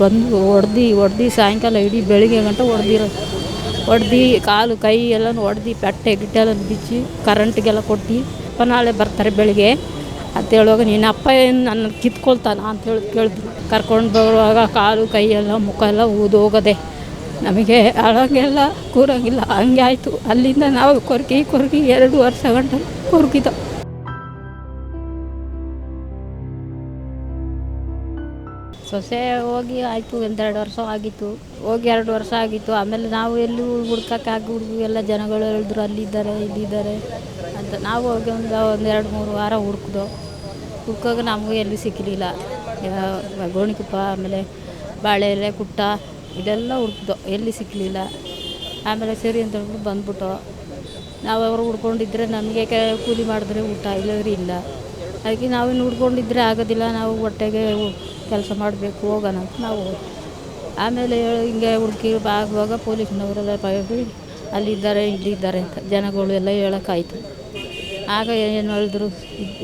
ಬಂದು ಹೊಡ್ದು ಹೊಡ್ದು ಸಾಯಂಕಾಲ ಇಡೀ ಬೆಳಿಗ್ಗೆ ಗಂಟ ಹೊಡ್ದಿರೋ ಹೊಡ್ದು ಕಾಲು, ಕೈ ಎಲ್ಲ ಹೊಡ್ದು ಪೆಟ್ಟೆ ಗಿಟ್ಟೆ ಎಲ್ಲ ಬಿಚ್ಚಿ ಕರೆಂಟ್ಗೆಲ್ಲ ಕೊಟ್ಟು, ಅಪ್ಪ ನಾಳೆ ಬರ್ತಾರೆ ಬೆಳಿಗ್ಗೆ. ಅಂತ ಹೇಳುವಾಗ ನಿನ್ನ ಅಪ್ಪ ಏನು ನನ್ನ ಕಿತ್ಕೊಳ್ತಾನ ಅಂತ ಹೇಳಿ ಕೇಳಿದ್ರು. ಕರ್ಕೊಂಡು ಬರುವಾಗ ಕಾಲು, ಕೈ ಎಲ್ಲ, ಮುಖ ಎಲ್ಲ ಊದು ಹೋಗದೆ ನಮಗೆ ಅಳಂಗೆಲ್ಲ ಕೂರಂಗಿಲ್ಲ. ಹಂಗೆ ಆಯಿತು. ಅಲ್ಲಿಂದ ನಾವು ಕೊರಗಿ ಕೊರಗಿ ಎರಡು ವರ್ಷ ಗಂಟ ಕೊರಗಿದ ಸೊಸೆ ಹೋಗಿ ಆಯಿತು ಒಂದೆರಡು ವರ್ಷ ಆಗಿತ್ತು. ಹೋಗಿ ಎರಡು ವರ್ಷ ಆಗಿತ್ತು. ಆಮೇಲೆ ನಾವು ಎಲ್ಲಿ ಹುಡ್ಕಕ್ಕಾಗಿ ಹುಡುಗಿ, ಎಲ್ಲ ಜನಗಳು ಹೇಳಿದ್ರು, ಅಲ್ಲಿದ್ದಾರೆ, ಇಲ್ಲಿದ್ದಾರೆ ಅಂತ. ನಾವು ಹೋಗಿ ಒಂದು ಒಂದು ಎರಡು, ಮೂರು ವಾರ ಹುಡುಕ್ದು. ಹುಡ್ಕಾಗ ನಮಗೂ ಎಲ್ಲೂ ಸಿಕ್ಕಲಿಲ್ಲ ಗೋಣಿಕೊಪ್ಪ, ಆಮೇಲೆ ಬಾಳೆ ಎಲೆ ಕುಟ್ಟ, ಇದೆಲ್ಲ ಹುಡ್ಕ್ದು. ಎಲ್ಲಿ ಸಿಕ್ಕಲಿಲ್ಲ ಆಮೇಲೆ ಸರಿ ಅಂತ ಹೇಳ್ಬಿಟ್ಟು ಬಂದ್ಬಿಟ್ಟು ನಾವು ಅವರು ಹುಡ್ಕೊಂಡಿದ್ರೆ ನಮಗೆ ಕೂಲಿ ಮಾಡಿದ್ರೆ ಊಟ ಇಲ್ಲದ್ರೆ ಇಲ್ಲ. ಅದಕ್ಕೆ ನಾವು ಹುಡ್ಕೊಂಡಿದ್ರೆ ಆಗೋದಿಲ್ಲ. ನಾವು ಹೊಟ್ಟೆಗೆ ಕೆಲಸ ಮಾಡಬೇಕು, ಹೋಗೋಣ ಅಂತ ನಾವು. ಆಮೇಲೆ ಹಿಂಗೆ ಹುಡುಕಿ ಆಗುವಾಗ ಪೊಲೀಸ್ನವರೆಲ್ಲ ಬೈದು ಅಲ್ಲಿದ್ದಾರೆ ಇಲ್ಲಿದ್ದಾರೆ ಅಂತ ಜನಗಳು ಎಲ್ಲ ಹೇಳೋಕ್ಕಾಯ್ತು. ಆಗ ಏನು ಹೇಳಿದ್ರು,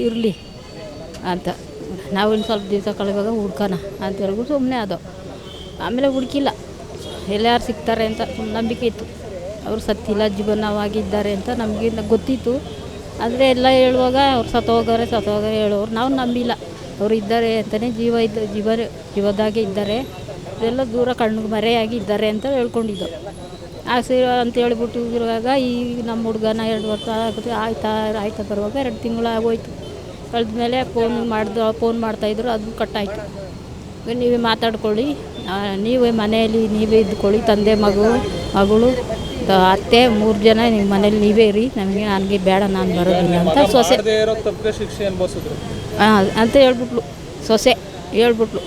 ಇರಲಿ ಅಂತ. ನಾವು ಇನ್ನು ಸ್ವಲ್ಪ ದಿವಸ ಕಳೆಯುವಾಗ ಹುಡ್ಕೋಣ ಅಂತ ಹೇಳ್ಬಿಟ್ಟು ಸುಮ್ಮನೆ ಅದು ಆಮೇಲೆ ಹುಡುಕಿಲ್ಲ. ಎಲ್ಲಾರು ಸಿಗ್ತಾರೆ ಅಂತ ನಂಬಿಕೆ ಇತ್ತು. ಅವರು ಸತ್ತಿಲ್ಲ, ಜೀವನವಾಗಿದ್ದಾರೆ ಅಂತ ನಮಗೆ ಗೊತ್ತಿತ್ತು. ಆದರೆ ಎಲ್ಲ ಹೇಳುವಾಗ ಅವ್ರು ಸತ್ತೋಗವ್ರೆ ಸತ್ತೋಗ ಹೇಳೋರು. ನಾವು ನಂಬಿಲ್ಲ. ಅವ್ರು ಇದ್ದಾರೆ ಅಂತಲೇ ಜೀವ ಇದ್ದ ಜೀವ ಜೀವದಾಗೆ ಇದ್ದಾರೆ. ಎಲ್ಲ ದೂರ ಕಣ್ಣಿಗೆ ಮರೆಯಾಗಿ ಇದ್ದಾರೆ ಅಂತ ಹೇಳ್ಕೊಂಡಿದ್ದು. ಆ ಸೀರೆ ಅಂತ ಹೇಳಿಬಿಟ್ಟು ಇರುವಾಗ ಈ ನಮ್ಮ ಹುಡುಗನ ಎರಡು ವರ್ಷ ಆಗುತ್ತೆ, ಆಯ್ತಾ ಆಯ್ತಾ ಬರುವಾಗ ಎರಡು ತಿಂಗಳು ಆಗೋಯ್ತು. ಕಳೆದ ಮೇಲೆ ಫೋನ್ ಮಾಡಿದ ಫೋನ್ ಮಾಡ್ತಾಯಿದ್ರು ಅದು ಕಟ್ಟಾಯಿತು. ನೀವೇ ಮಾತಾಡ್ಕೊಳ್ಳಿ. ನೀವೇ ಮನೆಯಲ್ಲಿ ನೀವೇ ಇದ್ಕೊಳ್ಳಿ, ತಂದೆ ಮಗು, ಮಗಳು ಅತ್ತೆ, ಮೂರು ಜನ ನಿಮ್ಮ ಮನೇಲಿ ನೀವೇ ಇರಿ. ನಮಗೆ, ನನಗೆ ಬೇಡ, ನಾನು ಬರೋದಿಲ್ಲ ಅಂತ ಸೊಸೆ ಅಂತ ಹೇಳ್ಬಿಟ್ಲು. ಸೊಸೆ ಹೇಳ್ಬಿಟ್ಲು.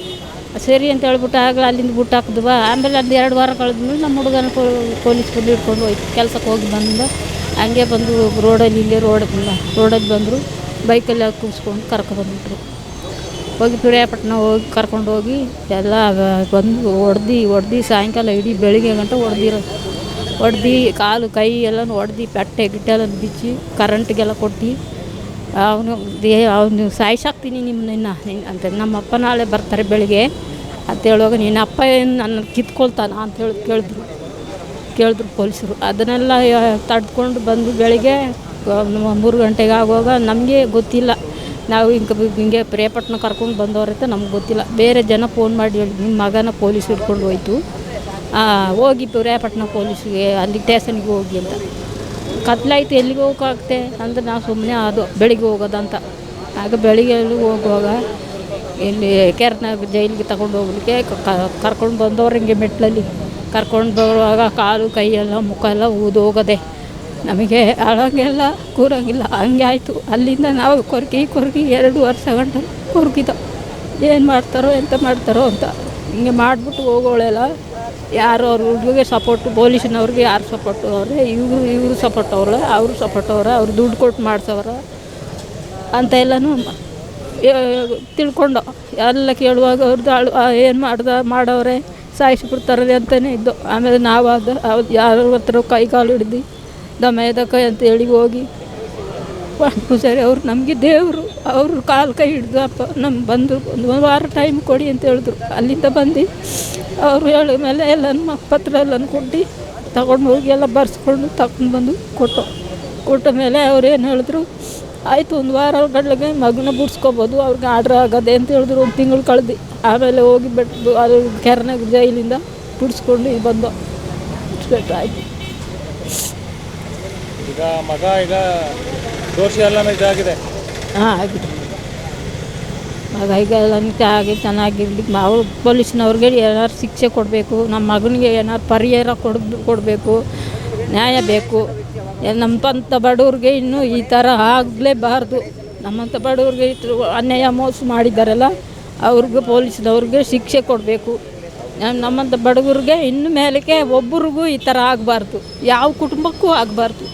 ಸರಿ ಅಂತ ಹೇಳ್ಬಿಟ್ಟು, ಆಗ ಅಲ್ಲಿಂದ ಬಿಟ್ಟು ಹಾಕಿದ್ವ? ಆಮೇಲೆ ಅಲ್ಲಿ ಎರಡು ವಾರ ಕಳೆದ್ಮೇಲೆ ನಮ್ಮ ಹುಡುಗನ ಪೊಲೀಸ್ ಬಂದು ಹಿಡ್ಕೊಂಡು ಹೋಯ್ತು. ಕೆಲಸಕ್ಕೆ ಹೋಗಿ ಬಂದು, ಹಂಗೆ ಬಂದು ರೋಡಲ್ಲಿ ಇಲ್ಲೇ ರೋಡ್, ರೋಡಲ್ಲಿ ಬಂದರು ಬೈಕಲ್ಲಿ ಕೂರಿಸ್ಕೊಂಡು ಕರ್ಕೊಬಂದ್ಬಿಟ್ರು ಹೋಗಿ ಪಿರಿಯಾಪಟ್ಟಣ ಹೋಗಿ ಕರ್ಕೊಂಡು ಹೋಗಿ ಎಲ್ಲ ಬಂದು ಹೊಡ್ದು ಹೊಡ್ದು ಸಾಯಂಕಾಲ ಇಡೀ ಬೆಳಿಗ್ಗೆ ಗಂಟೆ ಹೊಡ್ದಿರೋ ಹೊಡ್ದು ಕಾಲು ಕೈ ಎಲ್ಲ ಹೊಡ್ದು ಪೆಟ್ಟೆ ಗಿಟ್ಟೆ ಎಲ್ಲ ಬಿಚ್ಚಿ ಕರೆಂಟ್ಗೆಲ್ಲ ಕೊಟ್ಟು ಅವನು ದೇ ಅವನು ಸಾಯಿಸಾಕ್ತೀನಿ ನಿಮ್ಮನ್ನ ಅಂತ ನಮ್ಮಪ್ಪ ನಾಳೆ ಬರ್ತಾರೆ ಬೆಳಿಗ್ಗೆ. ಅಂತ ಹೇಳುವಾಗ ನಿನ್ನ ಅಪ್ಪ ಏನು ನನ್ನ ಕಿತ್ಕೊಳ್ತಾನ ಅಂತ ಹೇಳಿ ಕೇಳಿದ್ರು. ಕೇಳಿದ್ರು ಪೊಲೀಸರು. ಅದನ್ನೆಲ್ಲ ತಡ್ಕೊಂಡು ಬಂದು ಬೆಳಿಗ್ಗೆ ಮೂರು ಗಂಟೆಗೆ ಆಗುವಾಗ ನಮಗೆ ಗೊತ್ತಿಲ್ಲ. ನಾವು ಹಿಂಗೆ ಹಿಂಗೆ ಪ್ರೇಪಟ್ನ ಕರ್ಕೊಂಡು ಬಂದವ್ರ ಅಂತ ನಮ್ಗೆ ಗೊತ್ತಿಲ್ಲ. ಬೇರೆ ಜನ ಫೋನ್ ಮಾಡಿ ಹೇಳಿ ನಿಮ್ಮ ಮಗನ ಪೊಲೀಸ್ ಹಿಡ್ಕೊಂಡು ಹೋಯ್ತು. ಹೋಗಿ ಪ್ರೇಪಟ್ನ ಪೊಲೀಸ್ಗೆ, ಅಲ್ಲಿ ಸ್ಟೇಷನ್ಗೆ ಹೋಗಿ ಅಂತ. ಕತ್ಲಾಯ್ತು, ಎಲ್ಲಿಗೆ ಹೋಗೋಕ್ಕಾಗ್ತೆ ಅಂದ್ರೆ ನಾವು ಸುಮ್ಮನೆ ಅದು ಬೆಳಿಗ್ಗೆ ಹೋಗೋದಂತ. ಆಗ ಬೆಳಿಗ್ಗೆ ಹೋಗುವಾಗ ಇಲ್ಲಿ ಕೆರ್ನಾಗ ಜೈಲಿಗೆ ತಗೊಂಡು ಹೋಗ್ಲಿಕ್ಕೆ ಕರ್ಕೊಂಡು ಬಂದವ್ರು ಹಿಂಗೆ ಮೆಟ್ಲಲ್ಲಿ. ಕರ್ಕೊಂಡು ಬರುವಾಗ ಕಾಲು ಕೈ ಎಲ್ಲ ಮುಖ ಎಲ್ಲ ಊದು ಹೋಗದೆ. ನಮಗೆ ಅಳಂಗೆಲ್ಲ ಕೂರಂಗಿಲ್ಲ. ಹಂಗೆ ಆಯಿತು. ಅಲ್ಲಿಂದ ನಾವು ಕೊರ್ಗಿ, ಕೊರಗಿ ಎರಡು ವರ್ಷ ಗಂಟೆ ಕೊರ್ಗಿದ ಏನು ಮಾಡ್ತಾರೋ, ಎಂತ ಮಾಡ್ತಾರೋ ಅಂತ. ಹಿಂಗೆ ಮಾಡಿಬಿಟ್ಟು ಹೋಗೋಳೆಲ್ಲ ಯಾರು ಅವ್ರ ಹುಡುಗಿಗೆ ಸಪೋರ್ಟ್ ಪೊಲೀಸಿನವ್ರಿಗೆ ಯಾರು ಸಪೋರ್ಟ್ ಅವ್ರೆ, ಇವರು ಇವರು ಸಪೋರ್ಟ್ ಅವ್ರೆ, ಅವರು ಸಪೋರ್ಟ್ ಅವ್ರೆ, ಅವ್ರು ದುಡ್ಡು ಕೊಟ್ಟು ಮಾಡ್ಸವ್ರ ಅಂತ ಎಲ್ಲನೂ ತಿಳ್ಕೊಂಡು ಎಲ್ಲ ಕೇಳುವಾಗ ಅವ್ರದ್ದು ಆಳು ಏನು ಮಾಡ್ದ, ಮಾಡವ್ರೆ ಸಾಯಿಸ್ಬಿಡ್ತಾರೆ ಅಂತಲೇ ಇದ್ದು. ಆಮೇಲೆ ನಾವು ಅದು ಯಾರ ಹತ್ರ ಕೈ ಕಾಲು ಹಿಡ್ದು ದಮಯದ ಕೈ ಅಂತ ಹೇಳಿ ಹೋಗಿ. ಸರಿ, ಅವ್ರು ನಮಗೆ ದೇವರು, ಅವರು ಕಾಲು ಕೈ ಹಿಡ್ದು ಅಪ್ಪ ನಮ್ಮ ಬಂದರು ಒಂದು ವಾರ ಟೈಮ್ ಕೊಡಿ ಅಂತ ಹೇಳಿದ್ರು. ಅಲ್ಲಿಂದ ಬಂದು ಅವರು ಹೇಳಿದ ಮೇಲೆ ಎಲ್ಲ ನಮ್ಮ ಪತ್ರ ಎಲ್ಲನೂ ಕೊಟ್ಟು ತಗೊಂಡು ಹೋಗಿ ಎಲ್ಲ ಬರ್ಸ್ಕೊಂಡು ತಗೊಂಡು ಬಂದು ಕೊಟ್ಟು ಕೊಟ್ಟ ಮೇಲೆ ಅವ್ರು ಏನು ಹೇಳಿದ್ರು ಆಯಿತು ಒಂದು ವಾರ ಗಡ್ಲೆಗೆ ಮಗನ ಬಿಡ್ಸ್ಕೊಬೋದು ಅವ್ರಿಗೆ ಆರ್ಡ್ರ್ ಆಗದೆ ಅಂತ ಹೇಳಿದ್ರು ಒಂದು ತಿಂಗಳು ಕಳೆದು ಆಮೇಲೆ ಹೋಗಿ ಬಿಟ್ಟು ಅದು ಕೆರನಾಗ ಜೈಲಿಂದ ಬಿಡಿಸ್ಕೊಂಡು ಇಲ್ಲಿ ಬಂದು ಆಯಿತು. ಈಗ ಮಗ ಈಗ ದೋಷಿ ಎಲ್ಲ ಇದಾಗಿದೆ. ಹಾಂ ಆಗಿದೆ. ಎಲ್ಲ ಆಗಿ ಚೆನ್ನಾಗಿರ್ಲಿ. ಅವ್ರು ಪೊಲೀಸ್ನವ್ರಿಗೆ ಏನಾದ್ರು ಶಿಕ್ಷೆ ಕೊಡಬೇಕು, ನಮ್ಮ ಮಗನಿಗೆ ಏನಾದ್ರು ಪರಿಹಾರ ಕೊಡ ಕೊಡಬೇಕು, ನ್ಯಾಯ ಬೇಕು. ನಮ್ಮಂಥ ಬಡವ್ರಿಗೆ ಇನ್ನೂ ಈ ಥರ ಆಗಲೇಬಾರ್ದು. ನಮ್ಮಂಥ ಬಡವ್ರಿಗೆ ಅನ್ಯಾಯ ಮೋಸ ಮಾಡಿದ್ದಾರಲ್ಲ, ಅವ್ರಿಗೆ ಪೊಲೀಸ್ನವ್ರಿಗೆ ಶಿಕ್ಷೆ ಕೊಡಬೇಕು. ನಮ್ಮಂಥ ಬಡವ್ರಿಗೆ ಇನ್ನು ಮೇಲಕ್ಕೆ ಒಬ್ಬರಿಗೂ ಈ ಥರ ಆಗಬಾರ್ದು. ಯಾವ ಕುಟುಂಬಕ್ಕೂ ಆಗಬಾರ್ದು.